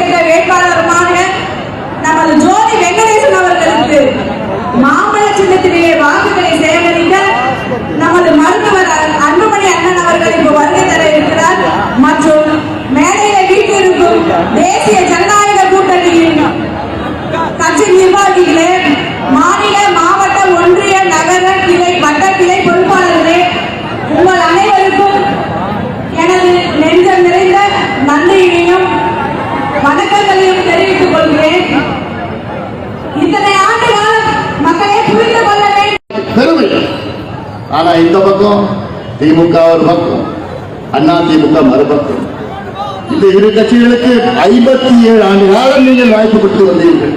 என்ற வேட்பாளருமான நமது ஜோதி வெங்கடேசன் அவர்களுக்கு மாம்பழ சின்னத்திலேயே வாக்குகளை பெருமை ஆனா இந்த பக்கம் திமுக ஒரு பக்கம் அண்ணா திமுக மறுபக்கம் இந்த இரு கட்சிகளுக்கு ஐம்பத்தி ஏழு ஆண்டு காலம் நீங்கள் வாய்ப்பு கொடுத்து வந்தீர்கள்.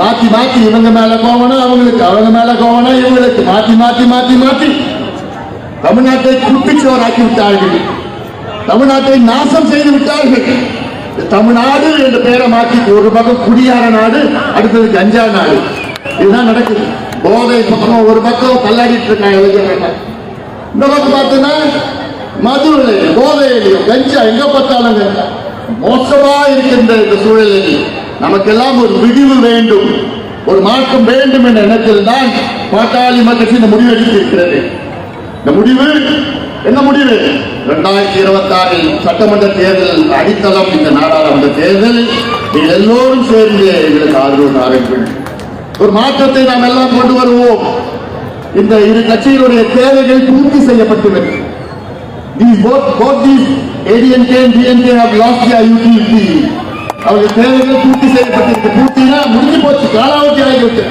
மாத்தி மாத்தி இவங்க மேல கோவனா அவங்களுக்கு அவங்க மேல கோவனா இவங்களுக்கு. மாத்தி மாத்தி மாத்தி மாத்தி. தமிழ்நாட்டை குட்டிச்சோராக்கி விட்டார்கள் தமிழ்நாட்டை நாசம் செய்து விட்டார்கள். தமிழ்நாடு என்ற பெயரை மாற்றி ஒரு பக்கம் குடியார நாடு அடுத்தது கஞ்சா நாடு. இதுதான் நடக்குது. போதை பக்கம் ஒரு பக்கம் தள்ளாடிட்டு இருக்காங்க இளைஞர்கள் இந்த பக்கம் பார்த்தீங்கன்னா மதுவிலையும் போதையிலையும் கஞ்சா எங்க பார்த்தாலுங்க மோசமா இருக்கின்ற இந்த சூழலில் நமக்கெல்லாம் ஒரு விடிவு வேண்டும். ஒரு மாற்றம் வேண்டும் என்ற எண்ணத்தில் தான் பாட்டாளி மக்கள் இந்த முடிவு எடுத்திருக்கிறது. இந்த முடிவு என்ன முடிவு? இரண்டாயிரத்தி இருபத்தி ஆறில் சட்டமன்ற தேர்தல் அடித்தளம் இந்த நாடாளுமன்ற தேர்தல் எல்லோரும் சேர்ந்து எங்களுக்கு ஆதரவு தாருங்கள். ஒரு மாற்றத்தை நாம் எல்லாம் கொண்டு வருவோம். இந்த இரு கட்சிகளுடைய தேவைகள் பூர்த்தி செய்யப்பட்டுள்ளது These both, both these ADNK and DNK have lost their utility. அவர்கள் தேவைகள் பூர்த்தி செய்யப்பட்டிருக்கு. பூர்த்தினா முடிஞ்சு போச்சு. காலாவதி ஆகிவிட்டு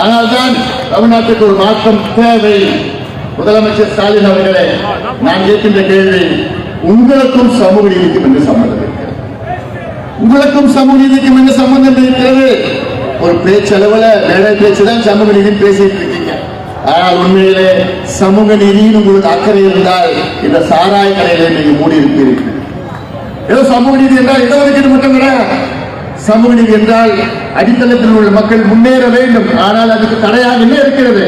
அதனால்தான் தமிழ்நாட்டுக்கு ஒரு மாற்றம் தேவை. முதலமைச்சர் ஸ்டாலின் அவர்களே நான் கேட்கின்ற கேள்வி உங்களுக்கும் சமூக நீதிக்கும் என்ன சம்பந்தம் இருக்கிறது? உங்களுக்கும் சமூக நீதிக்கும் என்ன சம்பந்தம் இருக்கிறது? ஒரு பேச்சளவுல மேடை பேச்சு தான் சமூக நீதி பேசிட்டு இருக்கீங்க. ஆனால் உண்மையிலே சமூக நீதியின் உங்களுக்கு அக்கறை இருந்தால் இந்த சாராய கடையில நீங்க மூடி இருப்பீர்கள். ஏதோ சமூக நீதி என்றால் இடஒதுக்கீடு மட்டும் கிடையாது சமூக நீதி என்றால் அடித்தளத்தில் உள்ள மக்கள் முன்னேற வேண்டும். ஆனால் அதுக்கு தடையாக என்ன இருக்கிறது?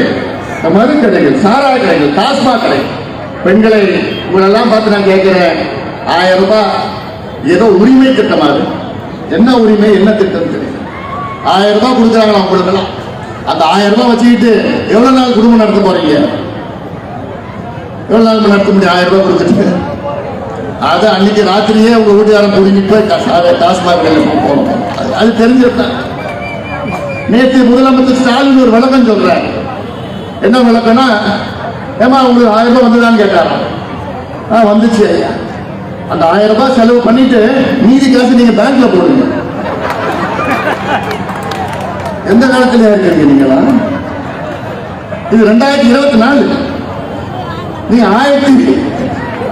இந்த மது கடைகள் சாராய கடைகள் டாஸ்மாக் கடை பெண்களை உங்களெல்லாம் பார்த்து நான் கேட்கிறேன். ஆயிரம் ரூபாய். ஏதோ உரிமை திட்டமாக என்ன உரிமை என்ன திட்டம் தெரியும்? ஆயிரம் ரூபாய் கொடுக்குறாங்களா உங்களுக்கெல்லாம்? அந்த ஆயிரம் ரூபாய் வச்சுக்கிட்டு எவ்வளவு நாள் குடும்பம் நடத்த போறீங்க? எவ்வளவு நாள் நடத்த முடியும்? ஆயிரம் ரூபாய் கொடுத்துட்டு. அது அன்னைக்கு ராத்திரியே உங்க வீட்டுக்காரன் புரிஞ்சுட்டு போய் கா- டாஸ்மாக் கடையில் போகணும் அது- அது தெரிஞ்சிருந்தேன் நேற்று முதலமைச்சர் ஸ்டாலின் ஒரு விளக்கம் சொல்றாரு. என்ன விளக்கம்னா ஏமா உங்களுக்கு ஆயிரம் ரூபாய் வந்துதான்னு கேட்டாராம் ஆ வந்துச்சு. ஐயா அந்த ஆயிரம் ரூபாய் செலவு பண்ணிட்டு மீதி காசு நீங்க பேங்க்ல போடுங்க. எந்த காலத்தில் இருக்கீங்க நீங்களா? இது ரெண்டாயிரத்தி இருபத்தி நாலு. நீ ஆயிரத்தி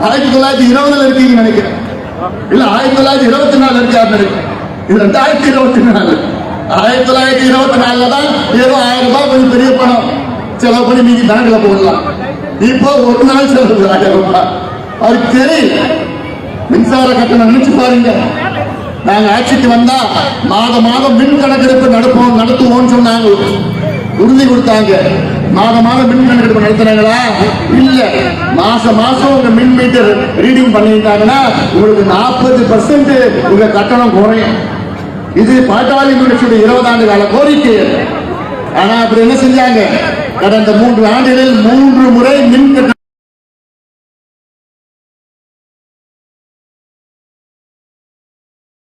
ஆயிரத்தி தொள்ளாயிரத்தி இருபதுல இருக்கீங்க நினைக்கிறேன். இல்ல ஆயிரத்தி தொள்ளாயிரத்தி இருபத்தி நாலு இருக்காரு நினைக்கிறேன். இது ரெண்டாயிரத்தி இருபத்தி நாலு. ஆயிரத்தி தொள்ளாயிரத்தி இருபத்தி நாலுல தான் ஏதோ ஆயிரம் ரூபாய் கொஞ்சம் பெரிய பணம் செலவு பண்ணி நீங்க பேங்க்ல போடலாம். இப்போ ஒரு நாள் செலவு ஆயிரம் ரூபாய். அவருக்கு தெரியும். மின்சார கட்டணம் நினைச்சு பாருங்க. நாங்க ஆட்சிக்கு வந்தா மாத மாதம் மின் கணக்கெடுப்பு நடப்போம் நடத்துவோம்னு சொன்னாங்க. உறுதி கொடுத்தாங்க. மாத மாதம் மின் கணக்கெடுப்பு நடத்துறாங்களா? இல்ல. மாச மாசம் உங்க மின் மீட்டர் ரீடிங் பண்ணிட்டாங்கன்னா உங்களுக்கு நாற்பது பர்சன்ட் உங்க கட்டணம் குறையும். இது பாட்டாளி முயற்சியுடைய இருபது ஆண்டு கால கோரிக்கை. ஆனா அப்படி என்ன செஞ்சாங்க? கடந்த மூன்று ஆண்டுகளில் மூன்று முறை மின் கட்டணம்